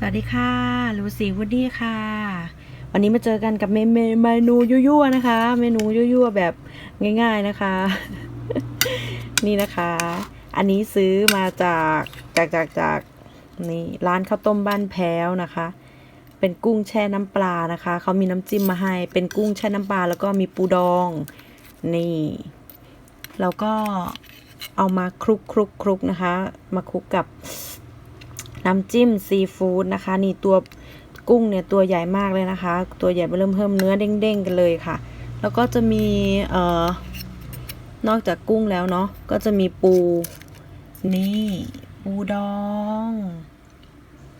สวัสดีค่ะลูซี่วูดดี้ค่ะ วันนี้มาเจอกันกับเมเมเมนูยั่วๆนะคะ เมนูยั่วๆแบบง่าย ๆนะคะ นี่นะคะ อันนี้ซื้อมาจากจากจากจากนี่ร้านข้าวต้มบ้านแพ้วนะคะ เป็นกุ้งแช่น้ำปลานะคะเขามีน้ำจิ้มมาให้ เป็นกุ้งแช่น้ำปลาแล้วก็มีปูดอง นี่ แล้วก็เอามาคลุกคลุกคลุกนะคะ มาคลุกกับ น้ำจิ้มซีฟู้ดนะคะ นี่ตัวกุ้งเนี่ยตัวใหญ่มากเลยนะคะ ตัวใหญ่ไปเริ่มเพิ่มเนื้อเด้งๆกันเลยค่ะ แล้วก็จะมีเอ่อนอกจากกุ้งแล้วเนาะก็จะมีปู นี่ปูดอง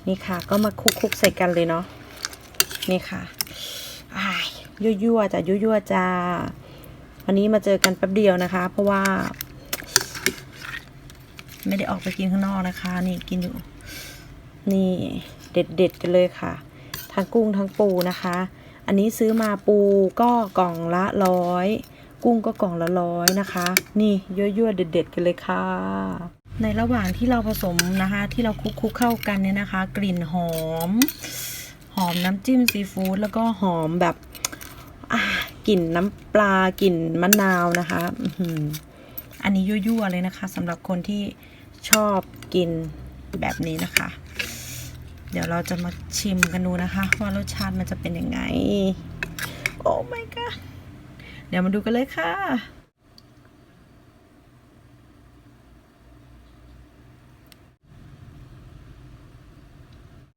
นี่ค่ะ ก็มาคลุกๆใส่กันเลยเนาะนี่ค่ะอ้ยยั่วๆจ้ะยั่วๆจ้าวันนี้มาเจอกันแป๊บเดียวนะคะ เพราะว่า ไม่ได้ออกไปกินข้างนอกนะคะ นี่กินอยู่ นี่เด็ดๆกันเลยค่ะ ทั้งกุ้งทั้งปูนะคะ อันนี้ซื้อมาปูก็กล่องละร้อยกุ้งก็กล่องละร้อยนะคะ นี่ยั่วๆเด็ด ๆ กันเลยค่ะ ในระหว่างที่เราผสมนะคะ ที่เราคลุกๆเข้ากันเนี่ยนะคะ กลิ่นหอม หอมน้ำจิ้มซีฟู้ดแล้วก็หอมแบบกลิ่นน้ำปลากลิ่นมะนาวนะคะอันนี้ยั่วๆเลยนะคะสำหรับคนที่ชอบกินแบบนี้นะคะ เดี๋ยวเราจะมาชิมกันดูนะคะ ว่ารสชาติมันจะเป็นยังไง โอ้ my god เดี๋ยวมาดูกันเลยค่ะ